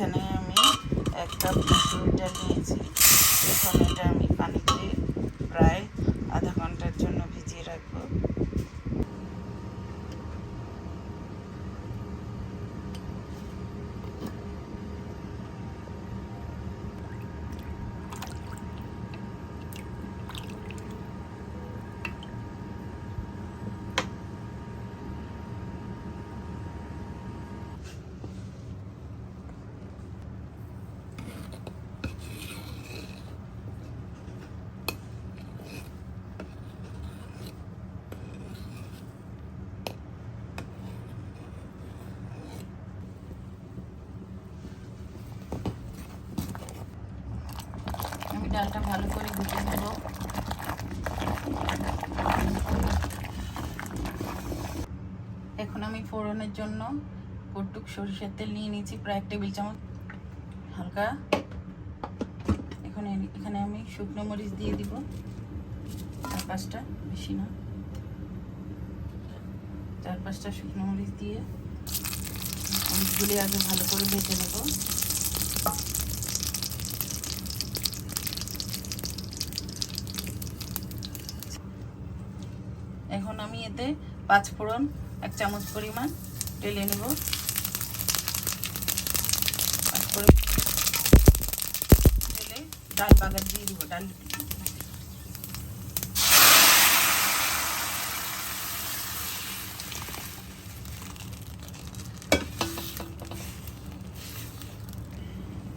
এখানে আমি এক কাপ ডাল নিয়েছি। এখন আমি আমি ডালটা ভালো করে গুটে নেব। এখন আমি ফোড়নের জন্য কটুক সরিষার তেল নিয়ে নিয়েছি, প্রায় এক টেবিল চামচ। হালকা। এখন এখানে আমি শুকনো মরিচ দিয়ে দিব। চার পাঁচটা, বেশি না। চার পাঁচটা শুকনো মরিচ দিয়ে মরিচগুলি আগে ভালো করে ভেজে নেব। এখন আমি এতে পাঁচ ফোড়ন, এক চামচ পরিমাণ ঢেলে নেব। ডাল বাগার দিয়ে দিব, ডাল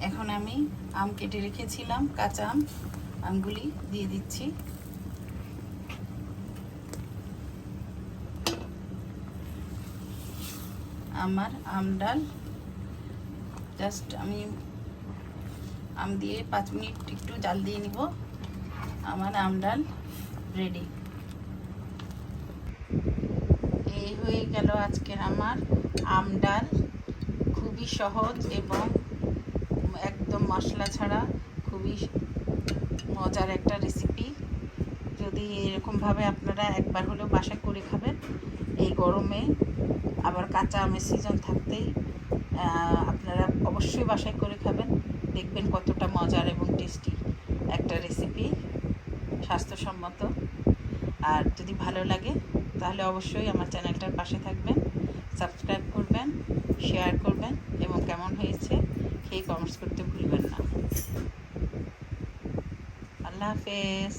এখন আমি আম কেটে রেখেছিলাম, কাঁচা আম আমগুলি দিয়ে দিচ্ছি। আমার আম ডাল। জাস্ট আমি আম দিয়ে পাঁচ মিনিট একটু জাল দিয়ে নিব। আমার আম ডাল রেডি এই হয়ে গেল আজকের আমার আম ডাল। খুবই সহজ এবং একদম মশলা ছাড়া খুবই মজার একটা রেসিপি যদি এরকমভাবে আপনারা একবার হলেও বাসায় করে খাবেন, এই গরমে আবার কাঁচা আমের সিজন থাকতেই আপনারা অবশ্যই বাসায় করে খাবেন। দেখবেন কতটা মজার এবং টেস্টি একটা রেসিপি স্বাস্থ্যসম্মত। আর যদি ভালো লাগে, তাহলে অবশ্যই আমার চ্যানেলটার পাশে থাকবেন সাবস্ক্রাইব করবেন শেয়ার করবেন এবং কেমন হয়েছে খেয়ে কমেন্টস করতে ভুলবেন না। আল্লাহ হাফেজ।